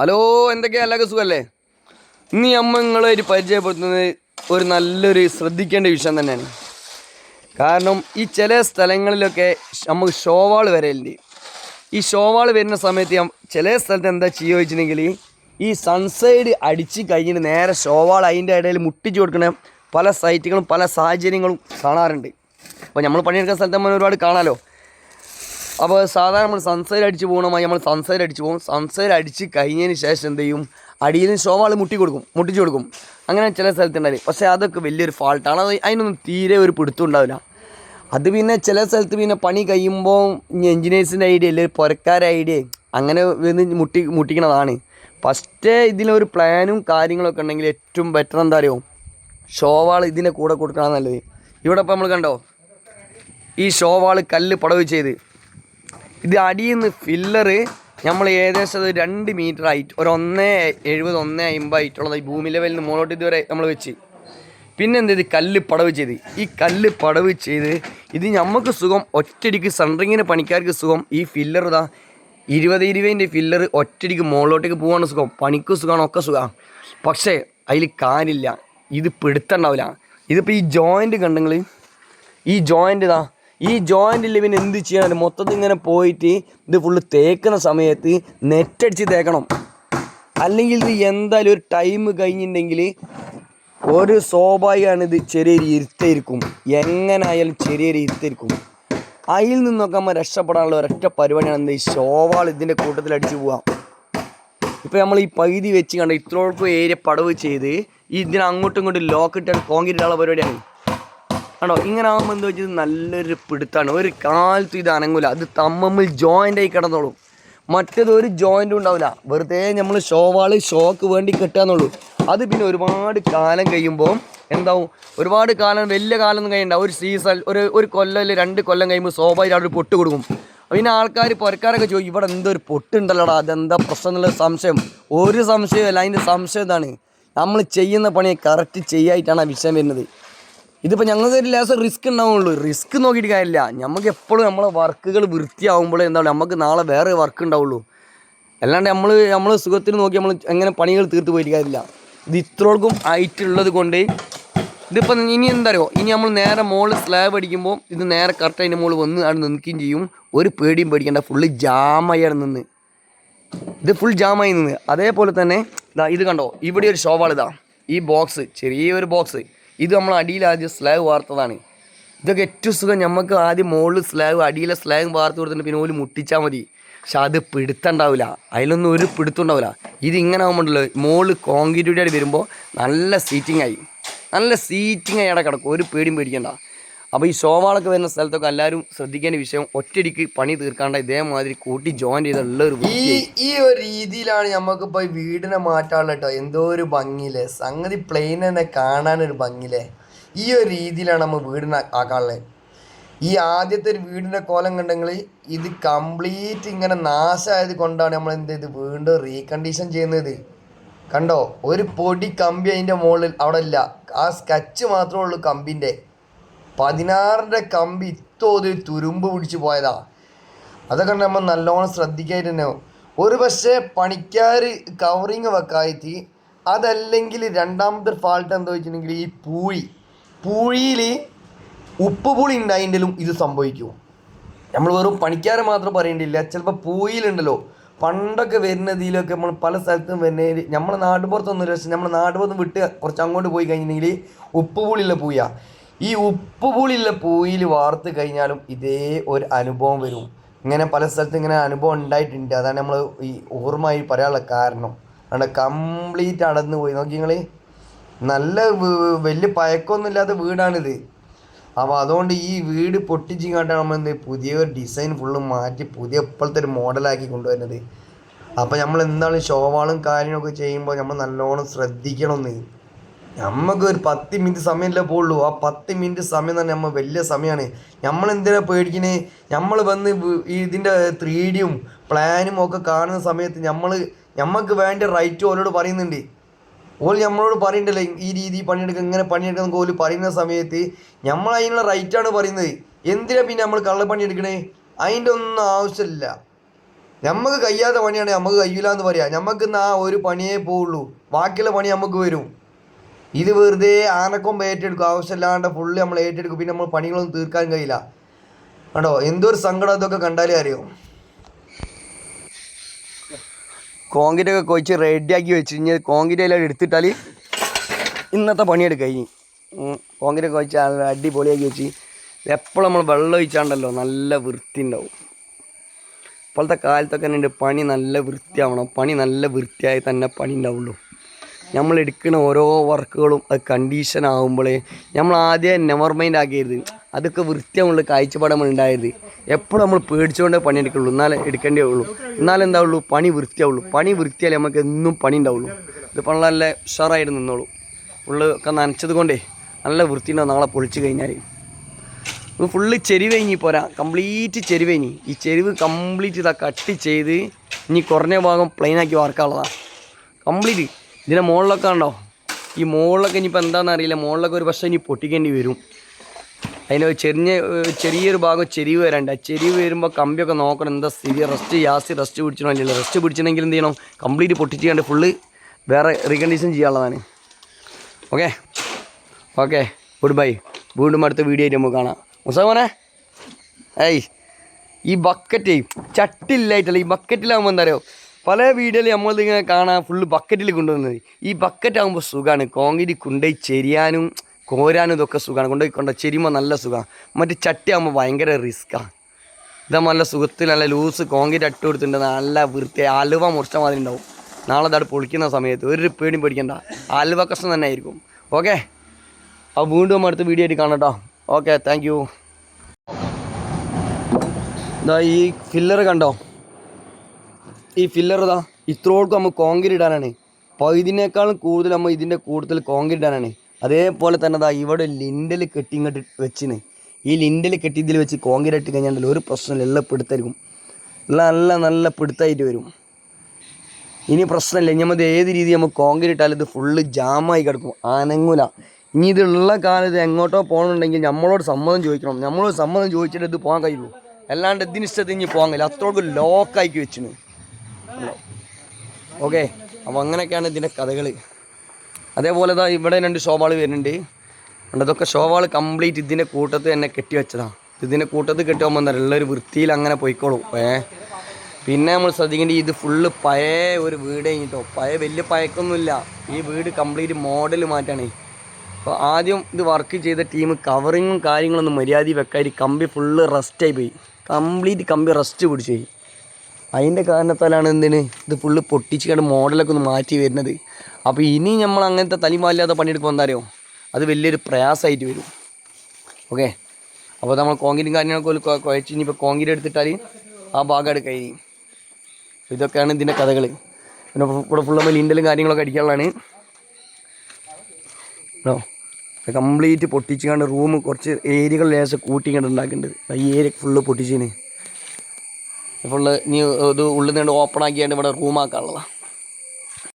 Hello എന്തൊക്കെയാ? എല്ലാവർക്കും സുഖമല്ലേ ഇന്ന് നമ്മൾ ഒരു പരിചയപ്പെടുത്തുന്നത് ഒരു നല്ലൊരു ശ്രദ്ധിക്കേണ്ട വിഷയം തന്നെയാണ്. കാരണം ഈ ചില സ്ഥലങ്ങളിലൊക്കെ നമുക്ക് ഷോവാൾ വരലുണ്ട്. ഈ ഷോവാൾ വരുന്ന സമയത്ത് ചില സ്ഥലത്ത് എന്താ ചെയ്യുക വെച്ചിട്ടുണ്ടെങ്കിൽ ഈ സൺസൈഡ് അടിച്ച് കഴിഞ്ഞിട്ട് നേരെ ഷോവാൾ അതിന്റെ ഇടയിൽ മുട്ടിച്ച് കൊടുക്കുന്ന പല സൈറ്റുകളും പല സാഹചര്യങ്ങളും കാണാറുണ്ട്. അപ്പോൾ നമ്മൾ പണിയെടുക്കുന്ന സ്ഥലത്ത് നമ്മൾ ഒരുപാട് കാണാമല്ലോ അപ്പോൾ സാധാരണ നമ്മൾ സൺസൈഡ് അടിച്ച് പോകണമായി നമ്മൾ സൺസൈഡ് അടിച്ച് പോകും സൺസൈഡ് അടിച്ച് കഴിഞ്ഞതിന് ശേഷം എന്ത് ചെയ്യും? അടിയിൽ ഷോവാൾ മുട്ടി കൊടുക്കും. മുട്ടിച്ച് കൊടുക്കും. അങ്ങനെ ചില സ്ഥലത്തുണ്ടായി പക്ഷേ അതൊക്കെ വലിയൊരു ഫാൾട്ടാണ് അത് അതിനൊന്നും തീരെ ഒരു പിടുത്തം ഉണ്ടാവില്ല. അത് പിന്നെ ചില സ്ഥലത്ത് പിന്നെ പണി കഴിയുമ്പോൾ എൻജിനീയേഴ്സിന്റെ ഐഡിയ അല്ലെങ്കിൽ പുരക്കാരുടെ ഐഡിയ അങ്ങനെ വന്ന് മുട്ടി മുട്ടിക്കണതാണ്. ഫസ്റ്റ് ഇതിലൊരു പ്ലാനും കാര്യങ്ങളൊക്കെ ഉണ്ടെങ്കിൽ ഏറ്റവും ബെറ്റർ എന്താ അറിയോ? ഷോവാൾ ഇതിന്റെ കൂടെ കൊടുക്കണം നല്ലത്. ഇവിടെ ഇപ്പോൾ നമ്മൾ കണ്ടോ? ഈ ഷോവാൾ കല്ല് പടവ് ചെയ്ത്. ഇത് അടിയിൽ നിന്ന് ഫില്ലറ് നമ്മൾ ഏകദേശം അത് രണ്ട് മീറ്റർ ഹൈറ്റ് ഒരു ഒന്ന് എഴുപത് ഒന്ന് അമ്പത് ഹൈറ്റുള്ളത് ഈ ഭൂമി ലെവലിൽ നിന്ന് മുകളോട്ട് ഇതുവരെ നമ്മൾ വെച്ച്. പിന്നെ എന്ത് ചെയ്ത്? കല്ല് പടവ് ചെയ്ത്. ഈ കല്ല് പടവ് ചെയ്ത് ഇത് നമുക്ക് സുഖം ഒറ്റടിക്ക് സെൻട്രിങ്ങിന് പണിക്കാർക്ക് സുഖം. ഈ ഫില്ലർ ഇതാ ഇരുപത് ഇരുപതിന്റെ ഫില്ലർ ഒറ്റടിക്ക് മുകളിലോട്ടേക്ക് പോകാണ് സുഖം. പണിക്ക് സുഖമാണ് ഒക്കെ സുഖമാണ് പക്ഷേ അതിൽ കാലില്ല ഇത് പിടുത്തുണ്ടാവില്ല ഇതിപ്പോൾ ഈ ജോയിന്റ് കണ്ടെങ്കിൽ ഈ ജോയിന്റ് ഇതാ ഈ ജോയിന്റ് ലിവിന് എന്ത് ചെയ്യണം? മൊത്തത്തിൽ ഇങ്ങനെ പോയിട്ട് ഇത് ഫുള്ള് തേക്കുന്ന സമയത്ത് നെറ്റടിച്ച് തേക്കണം. അല്ലെങ്കിൽ ഇത് എന്തായാലും ഒരു ടൈം കഴിഞ്ഞിട്ടുണ്ടെങ്കിൽ ഒരു സ്വാഭാവികമാണ് ഇത് ചെറിയൊരു ഇരുത്തായിരിക്കും എങ്ങനായാലും ചെറിയ ഇരുത്തായിരിക്കും അതിൽ നിന്നൊക്കെ നമ്മൾ രക്ഷപ്പെടാനുള്ള ഒരൊറ്റ പരിപാടിയാണ് എന്ത് ഈ ഷോവാൾ ഇതിന്റെ കൂട്ടത്തിൽ അടിച്ച് പോവാം ഇപ്പോൾ നമ്മൾ ഈ പകുതി വെച്ച് കണ്ട ഇത്രോൾക്കും ഏരിയ പടവ് ചെയ്ത് ഇതിനെ അങ്ങോട്ടും ഇങ്ങോട്ടും ലോക്ക് കോങ്കിട്ടുള്ള കോൺക്രീറ്റ് ഉള്ള പരിപാടിയാണ്. ആണോ? ഇങ്ങനെ ആകുമ്പോൾ എന്താ വെച്ചാൽ നല്ലൊരു പിടുത്താണ്. ഒരു കാലത്ത് ഇത് അനങ്ങൂല. അത് തമ്മിൽ ജോയിന്റ് ആയി കിടന്നോളും. മറ്റേത് ഒരു ജോയിന്റ് ഉണ്ടാവില്ല വെറുതെ നമ്മൾ ഷോവാൾ ഷോക്ക് വേണ്ടി കെട്ടാന്നുള്ളൂ അത് പിന്നെ ഒരുപാട് കാലം കഴിയുമ്പോൾ എന്താവും? ഒരുപാട് കാലം വലിയ കാലം ഒന്നും കഴിയണ്ട. ഒരു സീസൺ ഒരു ഒരു കൊല്ലം അല്ലെങ്കിൽ രണ്ട് കൊല്ലം കഴിയുമ്പോൾ സ്വാഭാവികമായിട്ട് ഒരു പൊട്ട് കൊടുക്കും. പിന്നെ ആൾക്കാർ പുരക്കാരൊക്കെ ചോദിക്കും ഇവിടെ എന്തോ ഒരു പൊട്ടുണ്ടല്ലോടാ? അതെന്താ പ്രശ്നം എന്നുള്ള സംശയം? ഒരു സംശയമല്ല അതിന്റെ സംശയം ഇതാണ് നമ്മൾ ചെയ്യുന്ന പണി കറക്റ്റ് ചെയ്യായിട്ടാണ് ആ വിഷയം വരുന്നത്. ഇതിപ്പോൾ ഞങ്ങൾക്ക് ലേസം റിസ്ക് ഉണ്ടാവുള്ളൂ. റിസ്ക് നോക്കിയിട്ട് കാര്യമില്ല. നമുക്ക് എപ്പോഴും നമ്മളെ വർക്കുകൾ വൃത്തിയാവുമ്പോഴേ എന്താ നമുക്ക് നാളെ വേറെ വർക്ക് ഉണ്ടാവുള്ളൂ. അല്ലാണ്ട് നമ്മൾ നമ്മൾ സുഖത്തിന് നോക്കി നമ്മൾ എങ്ങനെ പണികൾ തീർത്ത് പോയിട്ട് കാര്യമില്ല. ഇത് ഇത്രോൾക്കും ആയിട്ടുള്ളത് കൊണ്ട് ഇതിപ്പോൾ ഇനി എന്താ അറിയോ ഇനി നമ്മൾ നേരെ മുകളിൽ സ്ലാബ് അടിക്കുമ്പോൾ ഇത് നേരെ കറക്റ്റ് അതിന്റെ മുകളിൽ വന്ന് അവിടെ നിൽക്കുകയും ചെയ്യും. ഒരു പേടിയും പേടിക്കേണ്ട. ഫുള്ള് ജാമായാണ് നിന്ന്. ഇത് ഫുൾ ജാമായി നിന്ന്. അതേപോലെ തന്നെ ഇതാ ഇത് കണ്ടോ? ഇവിടെ ഒരു ഷോവാൾ ഇതാ ഈ ബോക്സ് ചെറിയൊരു ബോക്സ് ഇത് നമ്മൾ അടിയിൽ ആദ്യം സ്ലാഗ് വാർത്തതാണ്. ഇതൊക്കെ ഏറ്റവും സുഖം. നമുക്ക് ആദ്യം മുകളിൽ സ്ലാഗ് അടിയിലെ സ്ലാഗ് വാർത്ത് കൊടുത്തിട്ട് പിന്നെ ഓൽ മുട്ടിച്ചാൽ മതി. പക്ഷെ അത് പിടുത്തുണ്ടാവില്ല അതിലൊന്നും ഒരു പിടുത്തം ഉണ്ടാവില്ല ഇത് ഇങ്ങനെ ആകുമ്പോണ്ടല്ലോ മുകളിൽ കോൺക്രീറ്റ് ആയിട്ട് വരുമ്പോൾ നല്ല സീറ്റിംഗ് ആയി. നല്ല സീറ്റിംഗ് ആയി അവിടെ കിടക്കും. ഒരു പേടിയും പേടിക്കണ്ട. അപ്പോൾ ഈ ഷോവാളൊക്കെ വരുന്ന സ്ഥലത്തൊക്കെ എല്ലാവരും ശ്രദ്ധിക്കേണ്ട വിഷയം ഒറ്റയടിക്ക് പണി തീർക്കാണ്ട ഇതേമാതിരി കൂട്ടി ജോയിൻ ചെയ്തുള്ള ഒരു ഈ ഈ ഒരു രീതിയിലാണ് നമുക്കിപ്പോൾ ഈ വീടിനെ മാറ്റാനുള്ള കേട്ടോ എന്തോ ഒരു ഭംഗിയില്ലേ? സംഗതി പ്ലെയിൻ തന്നെ കാണാനൊരു ഭംഗിയില്ലേ? ഈ ഒരു രീതിയിലാണ് നമ്മൾ വീടിനെ ആക്കാനുള്ളത് ഈ ആദ്യത്തെ ഒരു വീടിന്റെ കോലം കണ്ടെങ്കിൽ ഇത് കംപ്ലീറ്റ് ഇങ്ങനെ നാശമായത് കൊണ്ടാണ് നമ്മൾ എന്ത് ചെയ്ത് വീണ്ടും റീകണ്ടീഷൻ ചെയ്യുന്നത്. കണ്ടോ? ഒരു പൊടി കമ്പി അതിന്റെ മുകളിൽ അവിടെ ഇല്ല. ആ സ്കെച്ച് മാത്രമേ ഉള്ളൂ കമ്പിന്റെ പതിനാറിന്റെ കമ്പി ഇത്തോതിൽ തുരുമ്പ് പിടിച്ച് പോയതാ. അതൊക്കെ നമ്മൾ നല്ലോണം ശ്രദ്ധിക്കായിട്ട് തന്നെ ഒരു പക്ഷേ പണിക്കാർ കവറിങ് വെക്കായിട്ട് അതല്ലെങ്കിൽ രണ്ടാമത്തെ ഫാൾട്ട് എന്താ വെച്ചിട്ടുണ്ടെങ്കിൽ ഈ പൂഴി. പൂഴിയിൽ ഉപ്പ് പുളി ഉണ്ടായിണ്ടെങ്കിലും ഇത് സംഭവിക്കും. നമ്മൾ വെറും പണിക്കാരെ മാത്രം പറയേണ്ടില്ല. ചിലപ്പോൾ പൂയിലുണ്ടല്ലോ പണ്ടൊക്കെ വരുന്നതിലൊക്കെ നമ്മൾ പല സ്ഥലത്തും വരുന്നതിൽ നമ്മുടെ നാട്ടുപുറത്തൊന്നും പക്ഷേ നമ്മുടെ നാട്ടുപുറത്ത് വിട്ട് കുറച്ച് അങ്ങോട്ട് പോയി കഴിഞ്ഞിട്ടുണ്ടെങ്കിൽ ഉപ്പ് പുളിയുള്ള പൂയ. ഈ ഉപ്പ് പുളിയുള്ള പൂയിൽ വാർത്ത് കഴിഞ്ഞാലും ഇതേ ഒരു അനുഭവം വരും. ഇങ്ങനെ പല സ്ഥലത്തും ഇങ്ങനെ അനുഭവം ഉണ്ടായിട്ടുണ്ട്. അതാണ് നമ്മൾ ഈ ഓർമ്മയായി പറയാനുള്ള കാരണം. അതുകൊണ്ട് കംപ്ലീറ്റ് അടന്ന് പോയി. നോക്കി നിങ്ങൾ നല്ല വലിയ പഴക്കമൊന്നും ഇല്ലാത്ത വീടാണിത്. അപ്പോൾ അതുകൊണ്ട് ഈ വീട് പൊട്ടിച്ചിങ്ങാട്ടാണ് നമ്മൾ എന്ത് പുതിയൊരു ഡിസൈൻ ഫുള്ള് മാറ്റി പുതിയ ഇപ്പോഴത്തെ ഒരു മോഡലാക്കി കൊണ്ടുവരുന്നത്. അപ്പോൾ നമ്മൾ എന്താണ് ഷോവാളും കാര്യങ്ങളൊക്കെ ചെയ്യുമ്പോൾ നമ്മൾ നല്ലോണം ശ്രദ്ധിക്കണമെന്ന്. നമുക്ക് ഒരു പത്ത് മിനിറ്റ് സമയമല്ലേ പോകുള്ളൂ ആ പത്ത് മിനിറ്റ് സമയം തന്നെ നമ്മൾ വലിയ സമയമാണ് നമ്മൾ എന്തിനാ പേടിക്കണേ? നമ്മൾ വന്ന് ഇതിന്റെ ത്രീ ഡിയും പ്ലാനും ഒക്കെ കാണുന്ന സമയത്ത് നമ്മൾ നമുക്ക് വേണ്ട റൈറ്റ് ഓലോട് പറയുന്നുണ്ട്. ഓൽ നമ്മളോട് പറയണ്ടല്ലേ? ഈ രീതി പണിയെടുക്കുക ഇങ്ങനെ പണിയെടുക്കുന്ന ഓൽ പറയുന്ന സമയത്ത് നമ്മൾ അതിനുള്ള റൈറ്റാണ് പറയുന്നത്. എന്തിനാ പിന്നെ നമ്മൾ കള്ള എടുക്കണേ അതിന്റെ ഒന്നും ആവശ്യമില്ല നമുക്ക് കഴിയാത്ത പണിയാണ് നമുക്ക് കഴിയില്ല എന്ന് പറയാം. നമുക്ക് ഇന്ന് ആ ഒരു പണിയേ പോവുള്ളൂ. ബാക്കിയുള്ള പണി നമുക്ക് വരും. ഇത് വെറുതെ ആനക്കൊമ്പ് ഏറ്റെടുക്കും. ആവശ്യമില്ലാണ്ട് ഫുള്ള് നമ്മൾ ഏറ്റെടുക്കും. പിന്നെ നമ്മൾ പണികളൊന്നും തീർക്കാൻ കഴിയില്ല. കണ്ടോ? എന്തൊരു സങ്കടം ഇതൊക്കെ കണ്ടാലേ അറിയോ. കോൺക്രീറ്റ് ഒക്കെ കൊഴിച്ച് റെഡിയാക്കി വെച്ച്. കഴിഞ്ഞാൽ കോൺക്രീറ്റ് എല്ലാം എടുത്തിട്ടാൽ ഇന്നത്തെ പണിയെടുക്കുക കഴിഞ്ഞ് കോൺക്രീറ്റ് ഒക്കെ നല്ല അടിപൊളിയാക്കി വെച്ച്. എപ്പോഴും നമ്മൾ വെള്ളം ഒഴിച്ചാണ്ടല്ലോ നല്ല വൃത്തി ഉണ്ടാവും. ഇപ്പോഴത്തെ കാലത്തൊക്കെ ഉണ്ട്. പണി നല്ല വൃത്തിയാവണം. പണി നല്ല വൃത്തിയായി തന്നെ പണി ഉണ്ടാവുള്ളൂ. നമ്മൾ എടുക്കുന്ന ഓരോ വർക്കുകളും അത് കണ്ടീഷൻ ആകുമ്പോഴേ നമ്മൾ ആദ്യം നെവർ മൈൻഡ് ആക്കിയത് അതൊക്കെ വൃത്തിയാവുള്ള കാഴ്ചപ്പാട് നമ്മൾ ഉണ്ടായത്. എപ്പോഴും നമ്മൾ പേടിച്ചുകൊണ്ടേ പണി എടുക്കുള്ളൂ. എന്നാലേ എടുക്കേണ്ടേ ഉള്ളൂ. എന്താ ഉള്ളൂ? പണി വൃത്തിയാവുള്ളൂ പണി വൃത്തിയാലേ നമുക്ക് എന്നും പണി ഉണ്ടാവുള്ളൂ. ഇത് പണി നല്ല ഉഷാറായിട്ട് നിന്നോളൂ. ഫുള്ള് ഒക്കെ നനച്ചത് കൊണ്ടേ നല്ല വൃത്തി ഉണ്ടാവും നാളെ പൊളിച്ചു കഴിഞ്ഞാൽ ഫുള്ള് ചെരിവ് കഴിഞ്ഞ് പോരാ. കംപ്ലീറ്റ് ചെരിവ് കഴിഞ്ഞ്. ഈ ചെരിവ് കംപ്ലീറ്റ് ഇതാ കട്ട് ചെയ്ത് ഇനി കുറഞ്ഞ ഭാഗം പ്ലെയിനാക്കി വാർക്കാനുള്ളതാണ് കംപ്ലീറ്റ് ഇതിന്റെ മുകളിലൊക്കെ ഉണ്ടോ ഈ മുകളിലൊക്കെ ഇനിയിപ്പോൾ എന്താണെന്ന് അറിയില്ല. മുകളിലൊക്കെ ഒരു പക്ഷേ ഇനി പൊട്ടിക്കേണ്ടി വരും. അതിന് ചെറിഞ്ഞ ചെറിയ ചെറിയൊരു ഭാഗം ചെരിവ് വരണ്ട. ചെരിവ് വരുമ്പോൾ കമ്പിയൊക്കെ നോക്കണം. എന്താ സ്ഥിതി? റെസ്റ്റ് ജാസ്തി റെസ്റ്റ് പിടിച്ചണോ അല്ലെങ്കിൽ റെസ്റ്റ് പിടിച്ചിട്ടുണ്ടെങ്കിൽ എന്ത് ചെയ്യണം? കംപ്ലീറ്റ് പൊട്ടിച്ചിട്ട് ഫുള്ള് വേറെ റീകണ്ടീഷൻ ചെയ്യാനുള്ളതാണ്. ഓക്കെ ഓക്കെ ഗുഡ് ബൈ വീണ്ടും അടുത്ത വീഡിയോ ആയിട്ട് നമുക്ക് കാണാം. മുസാമോനെ ഏയ്. ഈ ബക്കറ്റ് ചട്ടില്ലായിട്ടല്ല? ഈ ബക്കറ്റിലാകുമ്പോൾ എന്താ പറയുക പല വീഡിയോയിൽ നമ്മളിങ്ങനെ കാണാൻ ഫുള്ള് ബക്കറ്റിൽ കൊണ്ടുവന്നത്. ഈ ബക്കറ്റ് ആകുമ്പോൾ സുഖമാണ് കോൺക്രീറ്റ് കൊണ്ടുപോയി ചെരിയാനും കോരാനും ഇതൊക്കെ സുഖമാണ് കൊണ്ടുപോയി കൊണ്ട? ചെരിയുമ്പോൾ നല്ല സുഖമാണ് മറ്റേ ചട്ടി ആകുമ്പോൾ ഭയങ്കര റിസ്ക്കാണ് ഇതാകുമ്പോൾ നല്ല സുഖത്തിൽ നല്ല ലൂസ് കോൺക്രീറ്റ് അട്ട് കൊടുത്തിട്ടുണ്ട്. നല്ല വൃത്തി. അലുവ മുറിച്ച മാതിരി ഉണ്ടാവും. നാളെ ഇതാട് പൊളിക്കുന്ന സമയത്ത്. ഒരു പേടിയും പേടിക്കണ്ട. അലുവ കഷ്ണം തന്നെ ആയിരിക്കും. ഓക്കെ അപ്പോൾ വീണ്ടും അടുത്ത വീഡിയോ ആയിട്ട് കാണാം കേട്ടോ ഓക്കെ താങ്ക് യു ഈ ഫില്ലർ കണ്ടോ? ഈ ഫില്ലർ ഇതാ ഇത്രോൾക്ക് നമ്മൾ കോൺക്രീറ്റ് ഇടാനാണ്. അപ്പോൾ ഇതിനേക്കാളും കൂടുതൽ നമ്മൾ ഇതിന്റെ കൂടുതൽ കോൺക്രീറ്റ് ഇടാനാണ്. അതേപോലെ തന്നെ ഇതാ ഇവിടെ ലിൻഡൽ കെട്ടി ഇങ്ങോട്ട് വെച്ചിന്. ഈ ലിൻഡൽ കെട്ടി ഇതിൽ വെച്ച് കോൺക്രീറ്റ് ഇട്ട് കഴിഞ്ഞാൽ ഒരു പ്രശ്നമില്ല എല്ലാം പിടുത്തായിരിക്കും. നല്ല നല്ല പിടുത്തായിട്ട് വരും. ഇനി പ്രശ്നമില്ല ഇനി നമ്മൾ ഏത് രീതി നമ്മൾ കോൺക്രീറ്റ് ഇട്ടാലും ഇത് ഫുള്ള് ജാമായി കിടക്കും അനങ്ങൂല. ഇനി ഇതുള്ള കാലത്ത് എങ്ങോട്ടോ പോകണമെന്നുണ്ടെങ്കിൽ നമ്മളോട് സമ്മതം ചോദിക്കണം. നമ്മളോട് സമ്മതം ചോദിച്ചിട്ട് ഇത് പോകാൻ കഴിയുള്ളൂ. അല്ലാണ്ട് ഇതിന് ഇഷ്ടത്തിന് ഇനി പോകാൻ കഴിയില്ല. അത്രയ്ക്ക് ലോക്കാക്കി വെച്ചിന്. ഓക്കെ അപ്പോൾ അങ്ങനെയൊക്കെയാണ് ഇതിന്റെ കഥകൾ അതേപോലെ ദാ ഇവിടെ രണ്ട് ഷോവാൾ വരുന്നുണ്ട്. അതൊക്കെ ഷോവാൾ കംപ്ലീറ്റ് ഇതിന്റെ കൂട്ടത്ത് തന്നെ കെട്ടി വെച്ചതാണ് ഇതിന്റെ കൂട്ടത്ത് കെട്ടുമ്പോൾ എന്താ ഉള്ള ഒരു വൃത്തിയിൽ അങ്ങനെ പോയിക്കോളൂ. ഏ? പിന്നെ നമ്മൾ ശ്രദ്ധിക്കേണ്ടത് ഇത് ഫുള്ള് പഴയ ഒരു വീട് കഴിഞ്ഞിട്ടോ? പഴയ വലിയ പഴക്കൊന്നുമില്ല ഈ വീട് കംപ്ലീറ്റ് മോഡൽ മാറ്റാണ്. അപ്പോൾ ആദ്യം ഇത് വർക്ക് ചെയ്ത ടീം കവറിങ്ങും കാര്യങ്ങളൊന്നും മര്യാദ വെക്കാതി കമ്പി ഫുള്ള് റെസ്റ്റായി പോയി. കംപ്ലീറ്റ് കമ്പി റസ്റ്റ് പിടിച്ചു പോയി. അതിന്റെ കാരണത്താലാണ് എന്തിന്? ഇത് ഫുള്ള് പൊട്ടിച്ച് കണ്ട് മോഡലൊക്കെ ഒന്ന് മാറ്റി വരുന്നത്. അപ്പോൾ ഇനി നമ്മൾ അങ്ങനത്തെ തലിമാലില്ലാതെ പണിയെടുക്കുമ്പോൾ എന്താ അറിയോ? അത് വലിയൊരു പ്രയാസമായിട്ട് വരും. ഓക്കെ അപ്പോൾ നമ്മൾ കോൺക്രീറ്റും കാര്യങ്ങളൊക്കെ കുഴച്ച് ഇനിയിപ്പോൾ കോൺക്രീറ്റ് എടുത്തിട്ടാൽ ആ ഭാഗം കഴിഞ്ഞു ഇതൊക്കെയാണ് ഇതിന്റെ കഥകൾ പിന്നെ ഇവിടെ ഫുള്ള് ലിൻഡലും കാര്യങ്ങളൊക്കെ അടിക്കാനുള്ളതാണ്. ഓ കംപ്ലീറ്റ് പൊട്ടിച്ച് പൊട്ടിച്ചുകൊണ്ട് റൂം കുറച്ച് ഏരിയകൾ ലേശം കൂട്ടിക്കൊണ്ട് ഉണ്ടാക്കേണ്ടത് ഈ ഏരിയ ഫുള്ള് പൊട്ടിച്ചിന്. ഫുള്ള് ഇനി ഇത് ഉള്ളിൽ നിന്ന് ഓപ്പൺ ആക്കിയാണ്ട് ഇവിടെ റൂമാക്കാനുള്ളതാണ്